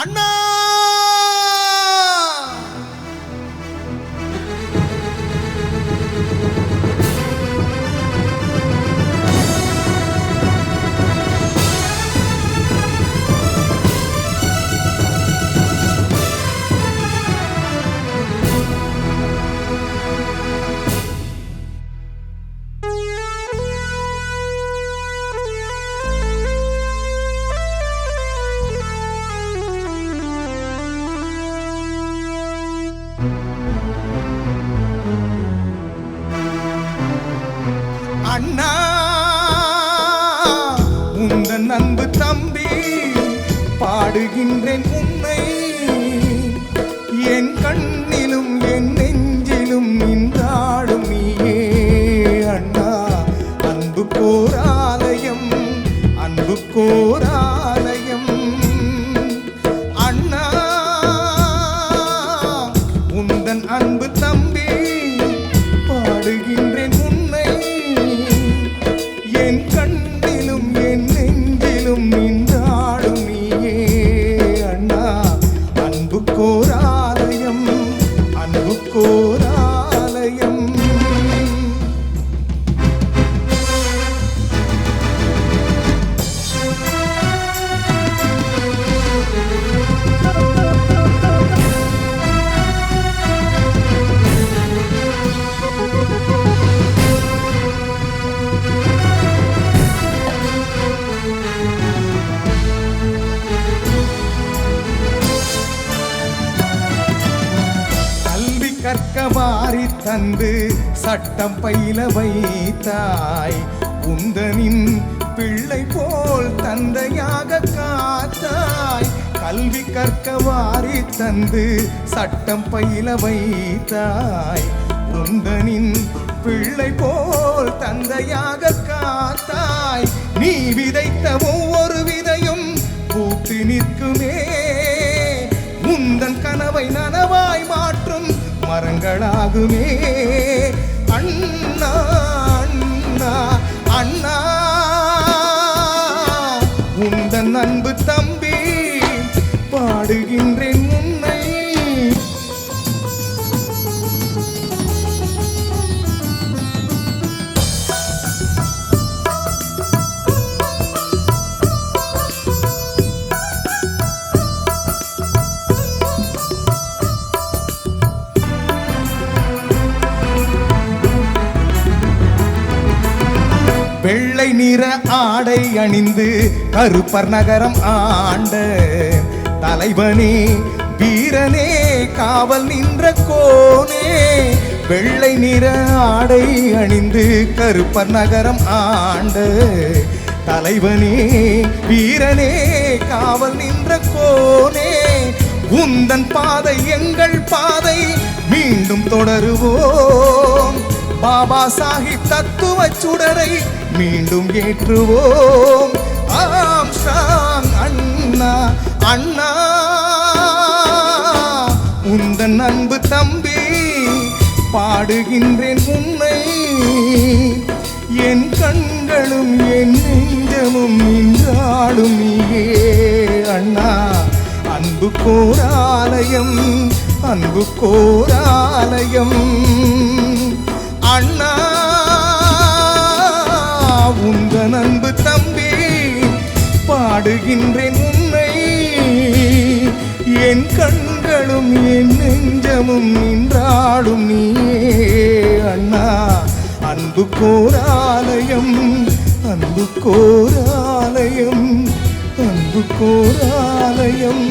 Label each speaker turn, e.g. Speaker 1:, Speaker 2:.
Speaker 1: அண்ணா! உந்தன் அன்பு தம்பி பாடுகின்றேன் உன்னை. என் கண் அன்பு கோராலயம் கற்க வாரி தந்து சட்டம் பயில வைத்தாய். உந்தனின் பிள்ளை போல் தந்தையாக காத்தாய். கல்வி கற்க வாரி தந்து சட்டம் பயில வைத்தாய். உந்தனின் பிள்ளை போல் தந்தையாக காத்தாய். நீ விதைத்த ஒவ்வொரு விதையும் பூத்து நிற்குமே. முந்தன் கனவை நன மகளாகுமே அண்ணா அண்ணா அண்ணா. உந்தன் அன்பு தம்பி பாடுகின்றேன் வெள்ளை நிற ஆடை அணிந்து கருப்பர் நகரம் ஆண்ட தலைவனே வீரனே காவல் நின்ற கோனே. வெள்ளை நிற ஆடை அணிந்து கருப்பர் நகரம் ஆண்ட தலைவனே வீரனே காவல் நின்ற கோனே. உந்தன் பாதை எங்கள் பாதை மீண்டும் தொடருவோம். பாபா சாஹிப் தத்துவ சுடரை மீண்டும் ஏற்றுவோம். ஆம் ஷாங் அண்ணா அண்ணா. உந்தன் அன்பு தம்பி பாடுகின்றேன் உன்னை. என் கண்களும் என் நெஞ்சமும் நின்றாடும் நீயே அண்ணா. அன்பு கோராலயம் அன்பு கோராலயம். அண்ணா உங்க அன்பு தம்பி பாடுகின்றேன் உன்னை. என் கண்களும் என் நெஞ்சமும் நின்றாடும் நீயே அண்ணா. அன்பு கோராலயம் அன்பு கோராலயம் அன்பு கோராலயம்